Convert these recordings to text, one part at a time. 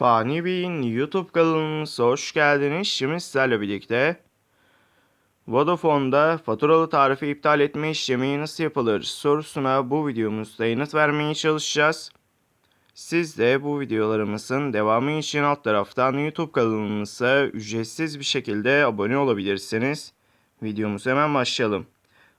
Fani Bey'in YouTube kanalımıza hoş geldiniz. Şimdi sizlerle birlikte Vodafone'da faturalı tarifi iptal etme işlemi nasıl yapılır sorusuna bu videomuzda yanıt vermeye çalışacağız. Siz de bu videolarımızın devamı için alt taraftan YouTube kanalımıza ücretsiz bir şekilde abone olabilirsiniz. Videomuza hemen başlayalım.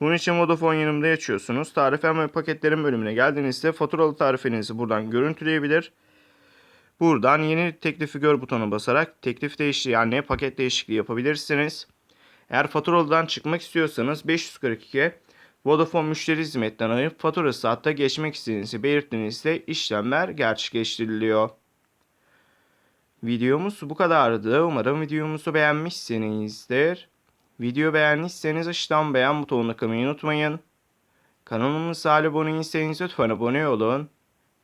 Bunun için Vodafone yanımda açıyorsunuz. Tarifem ve paketlerin bölümüne geldiğinizde faturalı tarifinizi buradan görüntüleyebilir. Buradan yeni teklifi gör butonu basarak teklif değişikliği yani paket değişikliği yapabilirsiniz. Eğer faturalıdan çıkmak istiyorsanız 542 Vodafone müşteri hizmetten arayıp faturası hatta geçmek istediğinizi belirttiğinizde işlemler gerçekleştiriliyor. Videomuz bu kadardı. Umarım videomuzu beğenmişsinizdir. Video beğendiyseniz aşağıdan beğen butonuna kılmayı unutmayın. Kanalımıza abone değilseniz lütfen abone olun.